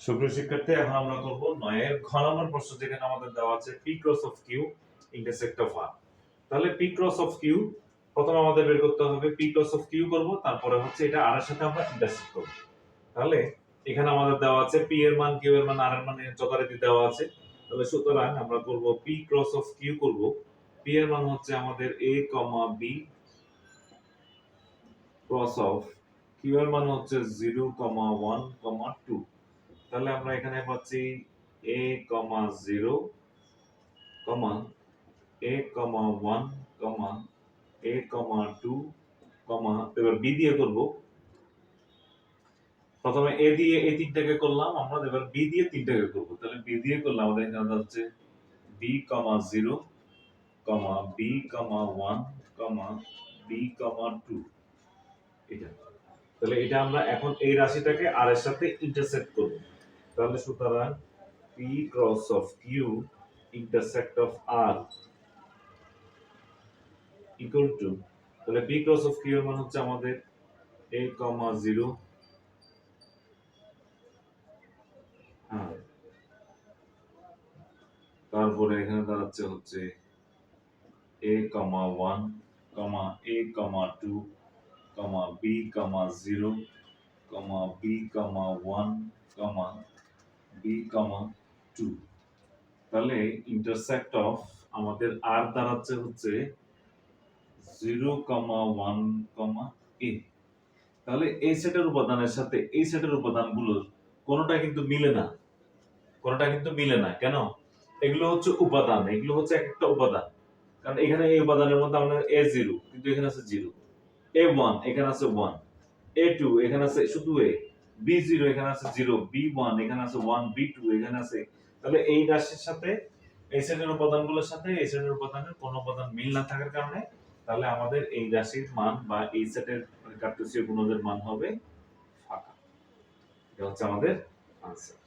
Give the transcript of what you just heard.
সুপ্রিয় শিক্ষার্থী, এখন আমরা করব নয়ের ঘ নম্বর প্রশ্ন, যেখানে আমাদের দেওয়া আছে P cross of Q intersect of R তাহলে পি ক্রস অফ কিউ প্রথমে আমাদের বের করতে হবে পি ক্রস অফ কিউ করব, তারপরে হচ্ছে এটা আর সাথে আমরা ইন্টারসেক্ট করব। তাহলে এখানে আমাদের দেওয়া আছে পি এর মান কিউ এর মান আর এর মান যথারীতি দেওয়া আছে। তাহলে সুতরাং আমরা করব পি ক্রস অফ কিউ করব। পি এর মান হচ্ছে আমাদের A comma B cross of Q এর মান হচ্ছে zero comma one comma two তাহলে আমরা এখানে পাচ্ছি A comma zero comma A comma one comma A comma two comma এবার বি দিয়ে করব। প্রথমে এ দিয়ে এই তিনটাকে করলাম, আমরা এবার বি দিয়ে তিনটাকে করব। তাহলে বি দিয়ে করলাম আমাদের এখানে হচ্ছে B comma zero comma B comma one comma B comma two এটা। তাহলে এটা আমরা এখন এই রাশিটাকে আর এর সাথে ইন্টারসেক্ট করব। তাহলে সুতরাং P cross of Q intersect of R equal to তাহলে পি ক্রস অফ কিউ এর মান হচ্ছে আমাদের এ কমা জিরো হ্যাঁ। তারপরে এখানে দাঁড়াচ্ছে হচ্ছে A comma one comma A comma two comma zero comma B comma one B comma two তাহলে ইন্টারসেক্ট অফ আমাদের আর দাঁড়াচ্ছে হচ্ছে জিরো কমা ওয়ান কমা এ তাহলে এই সেটের উপাদানের সাথে এই সেটের উপাদানগুলোর কোনোটা কিন্তু মিলে না। কোনোটা কিন্তু মিলে না। কেন? এগুলো হচ্ছে উপাদান। এগুলো হচ্ছে একটা উপাদান। কারণ এখানে এই উপাদানের মধ্যে আমাদের এ জিরো কিন্তু এখানে আছে জিরো এ ওয়ান এখানে আছে ওয়ান এ টু এখানে আছে শুধু এ বি জিরো এখানে আছে জিরো বি ওয়ান এখানে আছে ওয়ান বি টু এখানে আছে। তাহলে এই রাশির সাথে, এই শ্রেণির উপাদানগুলোর সাথে, এই শ্রেণির উপাদানের কোনো উপাদান মিল না থাকার কারণে, তাহলে আমাদের এই রাশির মান বা এই সেটের কার্টেসীয় গুণদের মান হবে ফাঁকা। এটা হচ্ছে আমাদের আনসার